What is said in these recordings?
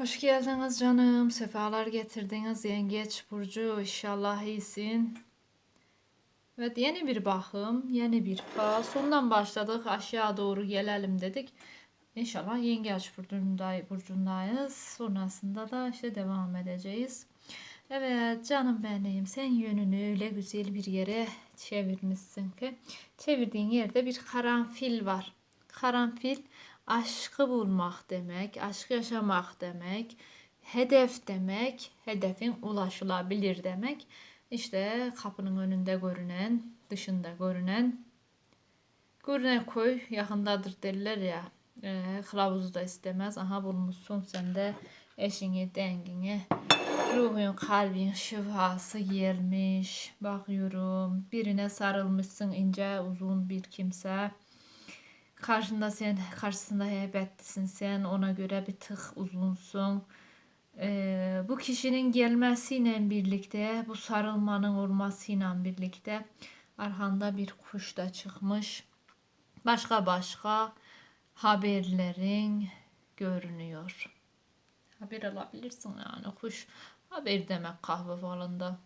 Hoş geldiniz canım. Sefalar getirdiniz yengeç burcu. İnşallah iyisin. Evet yeni bir bakım, yeni bir fal. Sondan başladık. Aşağı doğru gelelim dedik. İnşallah yengeç burcunda, burcundayız. Sonrasında da işte devam edeceğiz. Evet canım benim. Sen yönünü öyle güzel bir yere çevirmişsin ki. Çevirdiğin yerde bir karanfil var. Karanfil aşkı bulmak demek, aşk yaşamak demek, hedef demek, hedefin ulaşılabilir demek. İşte kapının önünde görünen, dışında görünen, görünen koy yakındadır derler ya. E, kılavuzu da istemez. Aha bulmuşsun sen de eşini, dengini, ruhun, kalbin şifası gelmiş. Bakıyorum. Birine sarılmışsın ince, uzun bir kimse. Karşında sen, karşısında heybetlisin sen. Ona göre bir tık uzunsun. Ee, bu kişinin gelmesiyle birlikte, bu sarılmanın olmasıyla birlikte arkanda bir kuş da çıkmış. Başka başka haberlerin görünüyor. Haber alabilirsin yani. Kuş haber demek kahve falında.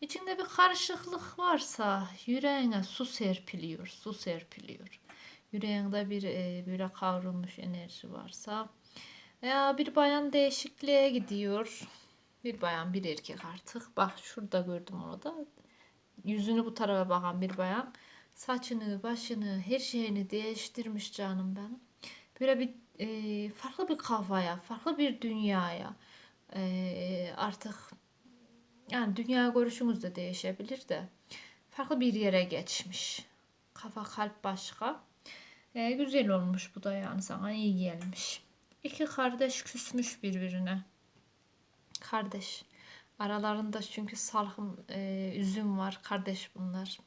İçinde bir karışıklık varsa yüreğine su serpiliyor, su serpiliyor. Yüreğinde bir e, böyle kavrulmuş enerji varsa veya bir bayan değişikliğe gidiyor. Bir bayan, bir erkek artık. Bak şurada gördüm onu da. Yüzünü bu tarafa bakan bir bayan. Saçını, başını, her şeyini değiştirmiş canım benim. Böyle bir e, farklı bir kafaya, farklı bir dünyaya e, artık yani dünya görüşümüz de değişebilir de farklı bir yere geçmiş. Kafa kalp başka. E, güzel olmuş bu da yani sana iyi gelmiş. İki kardeş küsmüş birbirine. Kardeş. Aralarında çünkü salkım e, üzüm var. Kardeş bunlar.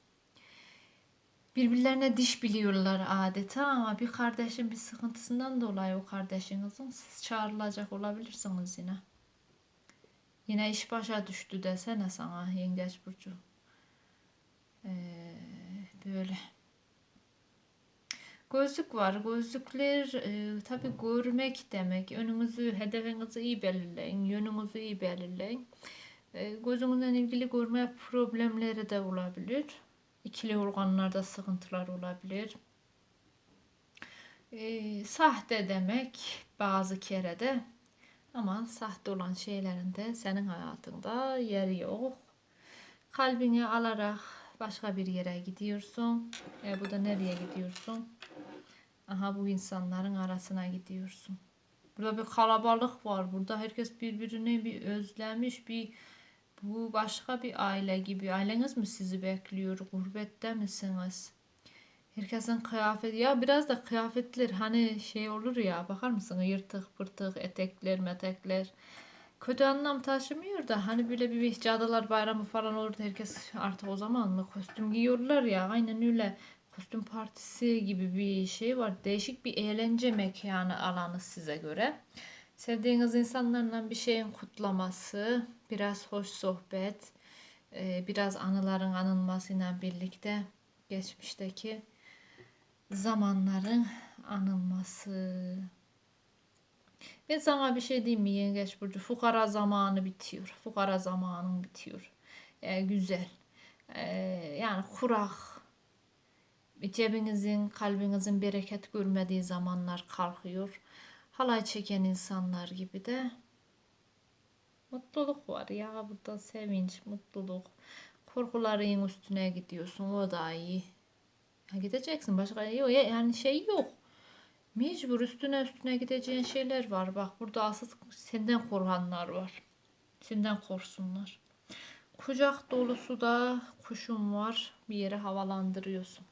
Birbirlerine diş biliyorlar adeta ama bir kardeşin bir sıkıntısından dolayı o kardeşinizin siz çağrılacak olabilirsiniz yine. Yine iş başa düştü desene sana yengeç burcu. Ee, böyle. Gözlük var. Gözlükler e, tabi görmek demek. Önünüzü, hedefinizi iyi belirleyin. Yönünüzü iyi belirleyin. E, gözünüzle ilgili görme problemleri de olabilir. İkili organlarda sıkıntılar olabilir. E, sahte demek bazı kere de ama sahte olan şeylerin de senin hayatında yeri yok. Kalbini alarak başka bir yere gidiyorsun. E, bu da nereye gidiyorsun? Aha bu insanların arasına gidiyorsun. Burada bir kalabalık var. Burada herkes birbirini bir özlemiş. Bir bu başka bir aile gibi. Aileniz mi sizi bekliyor? Gurbette misiniz? Herkesin kıyafeti ya biraz da kıyafetler hani şey olur ya bakar mısın? Yırtık pırtık etekler metekler. Kötü anlam taşımıyor da hani böyle bir cadılar bayramı falan olur herkes artık o zaman mı kostüm giyiyorlar ya? Aynen öyle. Kostüm partisi gibi bir şey var. Değişik bir eğlence mekanı alanı size göre. Sevdiğiniz insanlarla bir şeyin kutlaması biraz hoş sohbet biraz anıların anılmasıyla birlikte geçmişteki zamanların anılması. Ve sana bir şey diyeyim mi Yengeç Burcu? Fukara zamanı bitiyor. Fukara zamanın bitiyor. Ee, güzel. Ee, yani kurak. Cebinizin, kalbinizin bereket görmediği zamanlar kalkıyor. Halay çeken insanlar gibi de mutluluk var ya burada sevinç, mutluluk. Korkuların üstüne gidiyorsun o da iyi. Ha, gideceksin başka yok yani şey yok. Mecbur üstüne üstüne gideceğin şeyler var. Bak burada asıl senden korkanlar var. Senden korsunlar. Kucak dolusu da kuşum var. Bir yere havalandırıyorsun.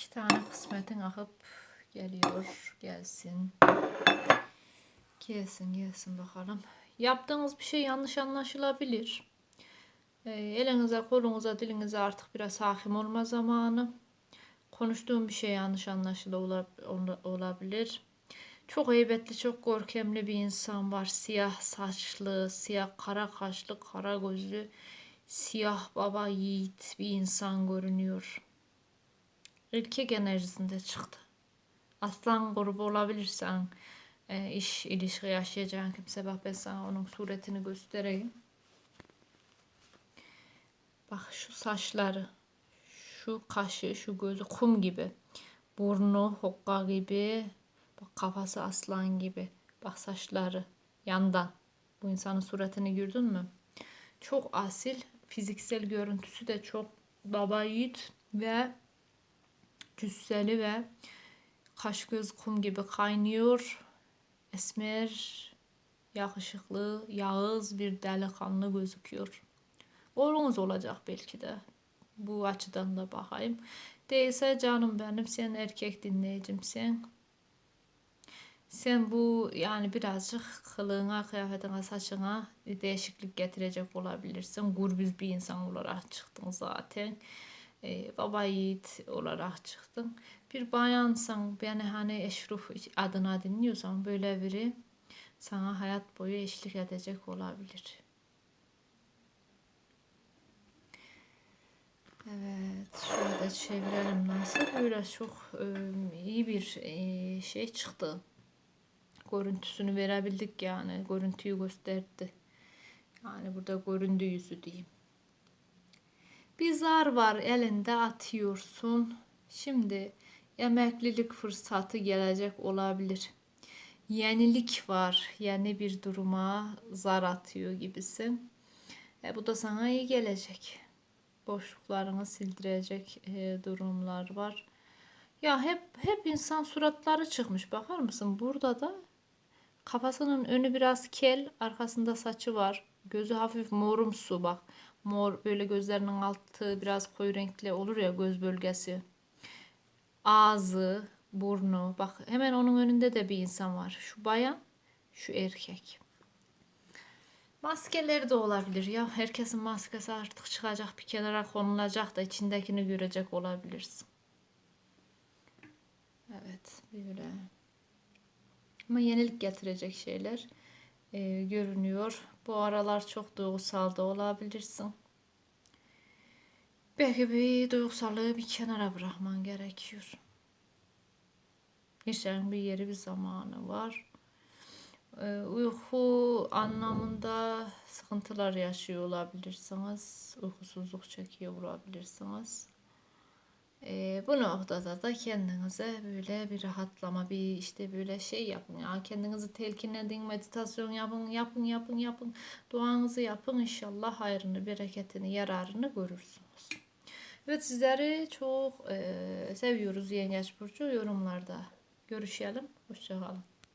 İki tane kısmetin akıp geliyor. Gelsin. Gelsin gelsin bakalım. Yaptığınız bir şey yanlış anlaşılabilir. E, elinize, kolunuza, dilinize artık biraz hakim olma zamanı. Konuştuğum bir şey yanlış anlaşılabilir. Çok heybetli, çok görkemli bir insan var. Siyah saçlı, siyah kara kaşlı, kara gözlü, siyah baba yiğit bir insan görünüyor. Erkek enerjisinde çıktı. Aslan grubu olabilirsen, e, iş ilişki yaşayacağın kimse bak ben sana onun suretini göstereyim. Bak şu saçları, şu kaşı, şu gözü kum gibi. Burnu hokka gibi. Bak kafası aslan gibi. Bak saçları yandan. Bu insanın suratını gördün mü? Çok asil. Fiziksel görüntüsü de çok baba yiğit ve cüsseli ve kaş göz kum gibi kaynıyor. Esmer, yakışıklı, yağız bir delikanlı gözüküyor. Oğlunuz olacak belki de. Bu açıdan da bakayım. Değilse canım benim sen erkek dinleyicimsin. Sen bu yani birazcık kılığına, kıyafetine, saçına değişiklik getirecek olabilirsin. Gurbüz bir insan olarak çıktın zaten. Ee, baba yiğit olarak çıktın. Bir bayansan beni hani eşruf adına dinliyorsan böyle biri sana hayat boyu eşlik edecek olabilir. Evet, şöyle çevirelim nasıl? Böyle çok e, iyi bir e, şey çıktı. Görüntüsünü verebildik yani. Görüntüyü gösterdi. Yani burada göründü yüzü diyeyim. Bir zar var elinde atıyorsun. Şimdi emeklilik fırsatı gelecek olabilir. Yenilik var. Yeni bir duruma zar atıyor gibisin. E, bu da sana iyi gelecek. Boşluklarını sildirecek e, durumlar var. Ya hep hep insan suratları çıkmış. Bakar mısın? Burada da kafasının önü biraz kel, arkasında saçı var. Gözü hafif morumsu bak. Mor böyle gözlerinin altı biraz koyu renkli olur ya göz bölgesi. Ağzı, burnu. Bak hemen onun önünde de bir insan var. Şu bayan, şu erkek. Maskeleri de olabilir ya. Herkesin maskesi artık çıkacak bir kenara konulacak da içindekini görecek olabilirsin. Evet böyle. Ama yenilik getirecek şeyler e, görünüyor. Bu aralar çok duygusal da olabilirsin. Belki bir duygusallığı bir kenara bırakman gerekiyor. İşlerin bir yeri bir zamanı var. Ee, uyku anlamında sıkıntılar yaşıyor olabilirsiniz. Uykusuzluk çekiyor olabilirsiniz. Ee, bu noktada da kendinize böyle bir rahatlama, bir işte böyle şey yapın ya. Kendinizi telkinledin, meditasyon yapın, yapın, yapın, yapın. Duanızı yapın. İnşallah hayrını, bereketini, yararını görürsünüz. Evet sizleri çok e, seviyoruz Yengeç Burcu. Yorumlarda görüşelim. Hoşçakalın.